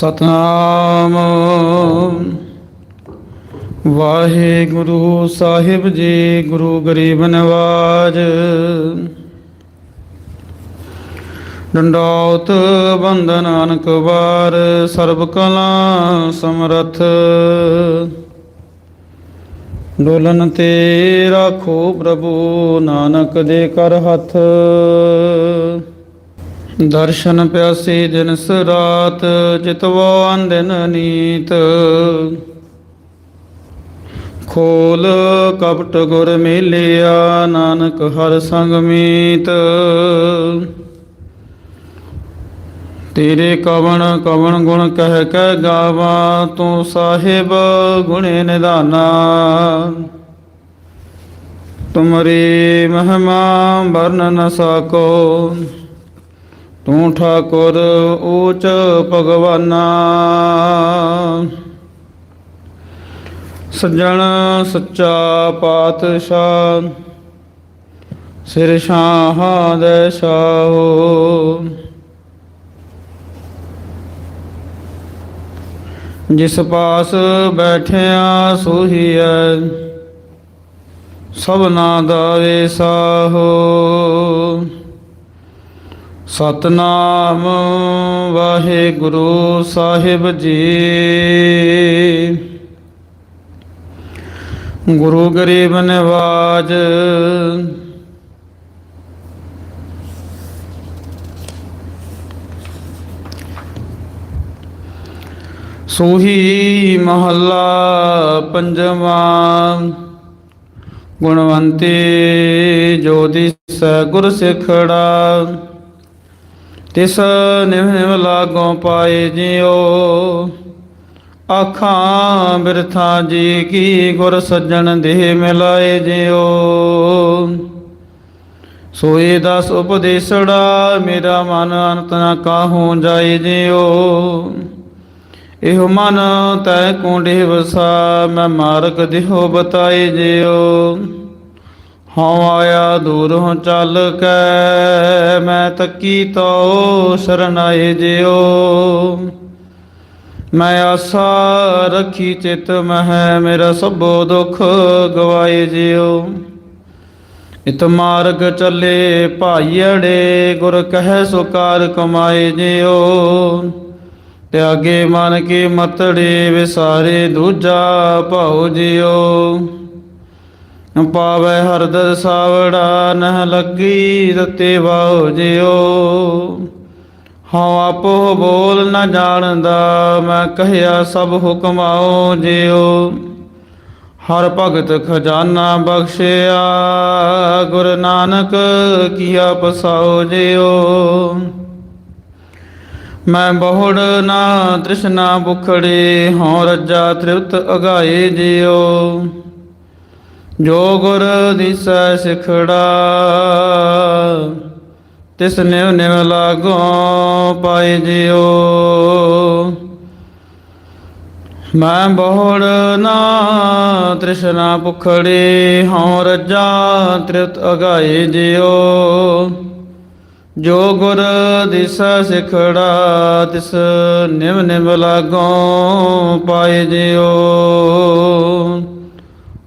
ਸਤਨਾਮ। ਵਾਹਿਗੁਰੂ ਸਾਹਿਬ ਜੀ, ਗੁਰੂ ਗਰੀਬ ਨਵਾਜ। ਡੰਡੌਤ ਬੰਦਨ ਨਾਨਕ ਵਾਰ, ਸਰਬ ਕਲਾ ਸਮਰਥ। ਡੋਲਨ ਤੇ ਰਾਖੋ ਪ੍ਰਭੂ ਨਾਨਕ ਦੇ ਕਰ ਹੱਥ। ਦਰਸ਼ਨ ਪਿਆਸੀ ਦਿਨ ਰਾਤ ਚਿਤਵੋ ਅੰਦਨ ਨੀਤ। ਖੋਲ ਕਪਟ ਗੁਰ ਮੇਲਿਆ, ਨਾਨਕ ਹਰ ਸੰਗ ਮੀਤ। ਤੇਰੇ ਕਵਣ ਕਵਣ ਗੁਣ ਕਹਿ ਕਹਿ ਗਾਵਾਂ, ਤੂੰ ਸਾਹਿਬ ਗੁਣੇ ਨਿਧਾਨਾ। ਤੁਮਰੀ ਮਹਿਮਾ ਵਰਨ ਨ ਸਕੋ। ਤੂੰ ਠਾਕੁਰ ਊਚ ਭਗਵਾਨਾ। ਸੱਜਣ ਸੱਚਾ ਪਾਤਸ਼ਾਹ, ਸਿਰ ਸ਼ਾਹਾਂ ਦੇ ਸ਼ਾਹੋ ਜਿਸ ਪਾਸ ਬੈਠਿਆ ਸੋਹੀਐ ਸਭਨਾ ਦਾ ਵੇਸਾਹੋ ਸਤਨਾਮ ਵਾਹਿਗੁਰੂ ਸਾਹਿਬ ਜੀ। ਗੁਰੂ ਗਰੀਬ ਨਿਵਾਜ। ਸੋਹੀ ਮਹੱਲਾ ਪੰਜਵਾਂ। ਗੁਣਵੰਤੇ ਜੋ ਦਿਸੈ ਗੁਰ ਸਿਖੜਾ। ਤਿਸ ਨਿਵ ਨਿਵ ਲਾਗੋਂ ਪਾਏ ਜਿਉ। ਆਖਾਂ ਬਿਰਥਾ ਜੀ ਕੀ ਗੁਰ ਸੱਜਣ ਦੇਹ ਮਿਲਾਏ ਜਿਉ। ਸੋਏ ਦਸ ਉਪਦੇਸੜਾ, ਮੇਰਾ ਮਨ ਅੰਤ ਨਾ ਕਾਹੂ ਜਾਏ ਜਿਉ। ਇਹੋ ਮਨ ਤੈ ਕੁੰਡੇ ਵਸਾ ਮੈਂ ਮਾਰਗ ਦਿਹੋ ਬਤਾਏ ਜਿਉ। ਹਉ ਆਇਆ ਦੂਰੋਂ ਚੱਲ ਕੈ, ਮੈਂ ਤੱਕੀ ਤੋ ਸਰਨਾਏ ਜਿਉ। ਮੈਂ ਆਸਾ ਰੱਖੀ ਚਿਤ ਮਹਿ, ਮੇਰਾ ਸਭੋ ਦੁਖ ਗਵਾਏ ਜਿਓ ਇਤ ਮਾਰਗ ਚੱਲੇ ਭਾਈੜੇ ਗੁਰ ਕਹੈ ਸੋ ਕਾਰ ਕਮਾਏ ਜਿਉ। ਤਿਆਗੇ ਮਨ ਕੀ ਮਤੜੇ, ਵਿਸਾਰੇ ਦੂਜਾ ਭਾਉ ਜਿਓ ਪਾਵੈ ਹਰਦ ਸਾਵੜਾ, ਨਹ ਲੱਗੀ ਰਤੇ ਵਾਉ ਜਿਉ। ਹਉ ਆਪੋ ਬੋਲ ਨ ਜਾਣਦਾ, ਮੈਂ ਕਹਿਆ ਸਭ ਹੁਕਮਾਉ ਜਿਉ। ਹਰ ਭਗਤ ਖਜ਼ਾਨਾ ਬਖਸ਼ਿਆ, ਗੁਰ ਨਾਨਕ ਕੀਆ ਪਸਾਉ ਜਿਓ ਮੈਂ ਬਹੁੜ ਨਾ ਤ੍ਰਿਸ਼ਨਾ ਬੁਖੜੇ, ਹਉ ਰੱਜਾ ਤ੍ਰਿਪਤ ਅਗਾਏ ਜਿਓ ਜੋ ਗੁਰ ਦਿਸੈ ਸਿਖੜਾ, ਤਿਸ ਨਿਵ ਨਿਵ ਲਾਗੋ ਪਾਏ ਜਿਉ। ਮੈਂ ਬਹੁੜ ਨਾ ਤ੍ਰਿਸ਼ਨਾ ਭੁਖੜੇ ਹਉ ਰੱਜਾ ਤ੍ਰਿਤ ਅਗਾਏ ਜਿਉ। ਜੋ ਗੁਰ ਦਿਸੈ ਸਿਖੜਾ, ਤਿਸ ਨਿਵ ਨਿਵ ਲਾਗੋ ਪਾਏ ਜਿਉ।